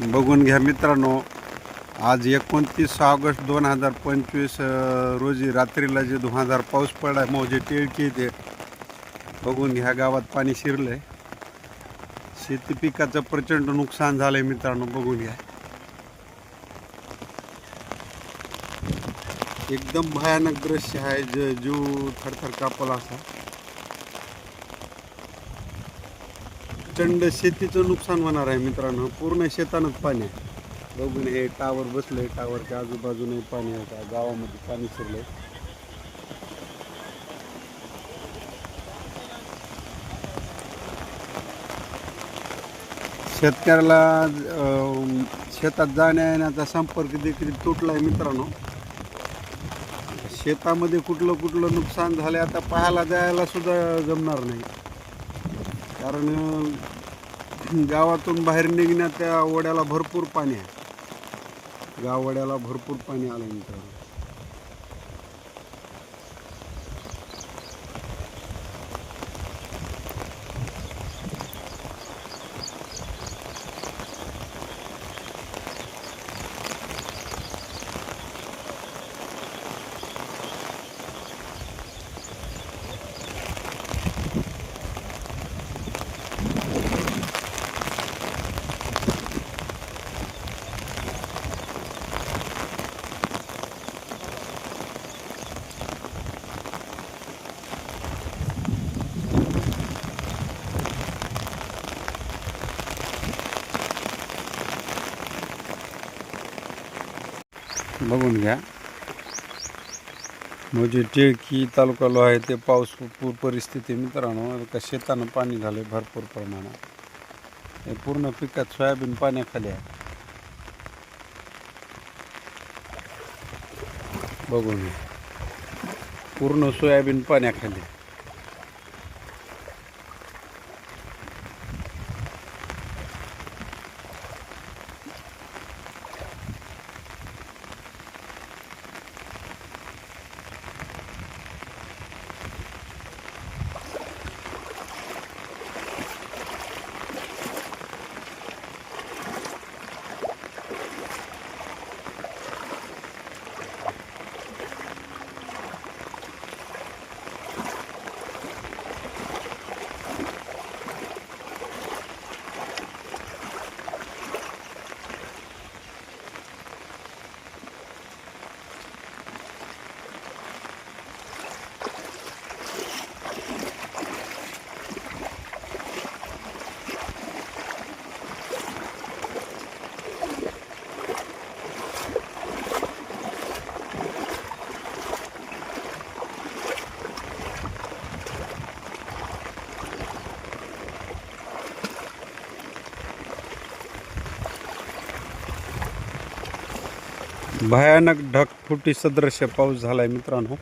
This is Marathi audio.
बघून घ्या मित्रांनो. आज एकोणतीस ऑगस्ट दोन हजार पंचवीस रोजी रात्रीला जे धुवाधार पाऊस पडला जे टिळकी येते बघून घ्या गावात पाणी शिरलंय. शेती पिकाचं प्रचंड नुकसान झालं आहे मित्रांनो बघून घ्या. एकदम भयानक दृश्य आहे जे जीव थरथर कापला असा. प्रचंड शेतीचं नुकसान होणार आहे मित्रांनो. पूर्ण शेतानंच पाणी आहे. बघून हे टावर बसले टावरच्या आजूबाजूने पाणी आहे. का गावामध्ये पाणी शिरलंय. शेतकऱ्याला शेतात जाण्या येण्याचा संपर्क देखील तुटला आहे मित्रांनो. शेतामध्ये कुठलं कुठलं नुकसान झालं आता पाहायला जायला सुद्धा जमणार नाही. कारण गावातून बाहेर निघण्यात त्या ओढ्याला भरपूर पाणी आहे. गाववाड्याला भरपूर पाणी आलं मित्रांनो बघून घ्या. म्हणजे टिळकी तालुका लो आहे ते पाऊस पूर परिस्थिती मित्रांनो. का शेतानं पाणी झालं आहे भरपूर प्रमाणात. हे पूर्ण पिकात सोयाबीन पाण्याखाली आहे. बघून घ्या. पूर्ण सोयाबीन पाण्याखाली. भयानक ढगफुटी सदृश्य पाऊस झालाय मित्रांनो.